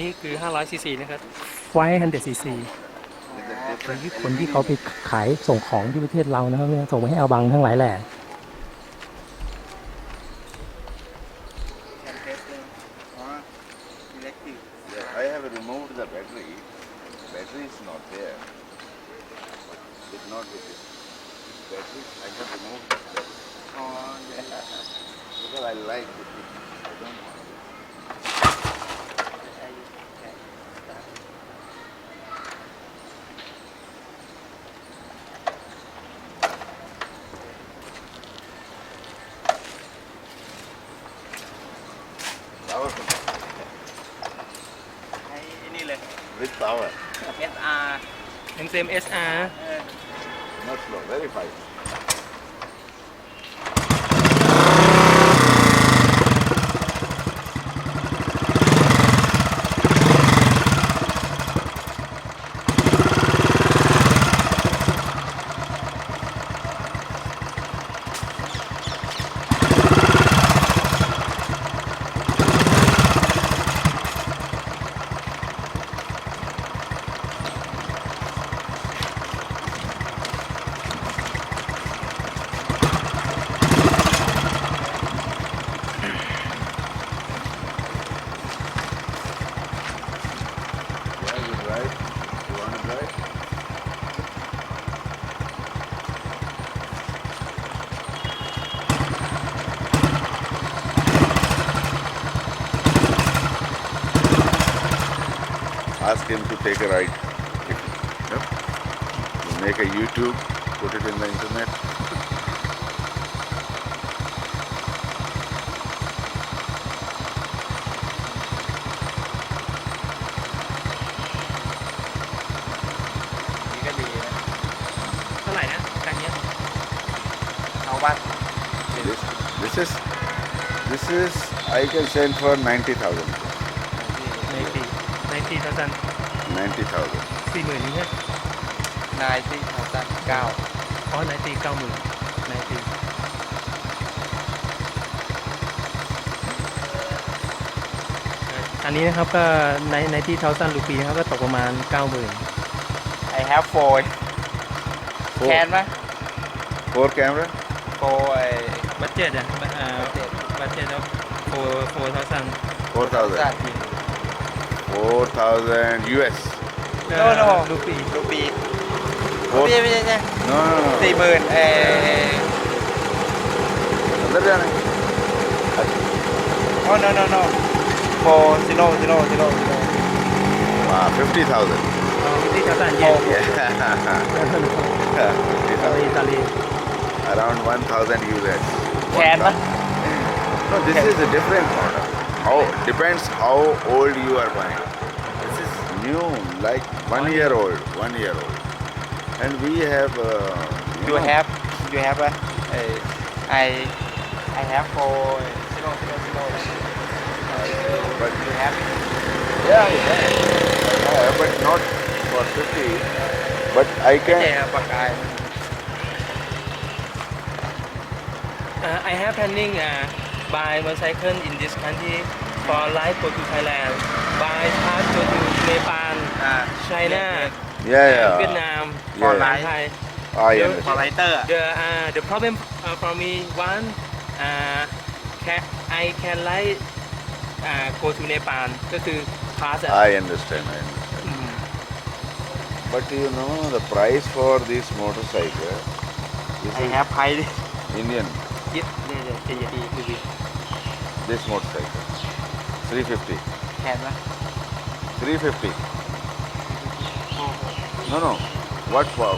นี่คือ 500ซีซีนะครับไฟฮันเดซีซีคนที่เขาไปขายส่งของที่ประเทศเรานะครับเนี่ยส่งไปให้อาบังทั้งหลายแหล่ Yeah, with power, SR MCM SR not slow, very fast. Yeah, you drive. You want to drive? Ask him to take a ride. Yep. Make a YouTube, put it in the internet. เอาว่า This, this is this is I can send for ninety thousand. ในปีในปีเท่านั้น Ninety thousand. สี่หมื่นนี่ใช่นายที่เขาตั้งเก้าอ๋อในปีเก้าหมื่นในปีอันนี้นะครับก็ในในที่เท่าซันรูปีนะครับก็ตกประมาณเก้าหมื่นไอแฮปโฟย Four, แคนไหม four camera. โฟไอบัตเจ็ตอะเอ่อบัตเจ็ตแล้วโฟโฟเท่าซัน Four ซา thousand. ที Four thousand US. โน่โน่รูปีรูปี Four. ไม่ใช่ไม่ใช่ไม่ใช่ No, no, no. สี่หมื่นเอ Under there. โอ้ no no no โฟซิโร่ซิโร่ซิโร่ซิโร่ Ah, fifty thousand. อ๋อที่เท่าซันเย็น Yeah. อิตาลีอิตาลี around 1000 units. Can? No, this Can. is a different model. How depends how old you are buying. This is new, like one year old, one year old. And we have. Uh, you, you know, have you have a, a I I have for but you have. Yeah, yeah. But not for 50. But I can. Yeah, but I. Uh, I have planning uh, buy motorcycle in this country for life go to Thailand, buy pass go to Nepal, อ่า China, Yeah, uh, yeah. Vietnam, For and life. Thai. I for understand. writer อะ The uh, the problem uh, for me one, uh, can, I can like uh, go to Nepal ก็คือ pass อะ I understand. I understand. อืม But you know the price for this motorcycle. This ไอ is แฮปไพดิ Indian. ยึดเนี่ยเนี่ยจะยึดดีดูดิ This motorcycle. 350. แคนปะ 350. No, no. What for?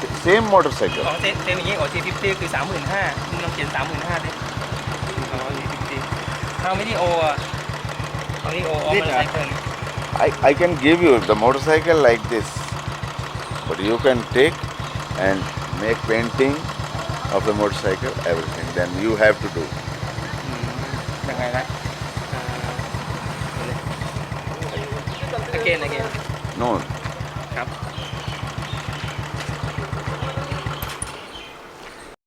S- Same motorcycle. อ๋อเซเซลอย่างงี้อ๋อ T50 คือ35,000ลองเขียน35,000ดิอ๋อ T50 How many O อ่ะ How many O of This, uh, motorcycle I, I can give you the motorcycle like this. But you can take and make painting of the motorcycle, everything. Then you have to do. ยังไงนะ again again No, ครับ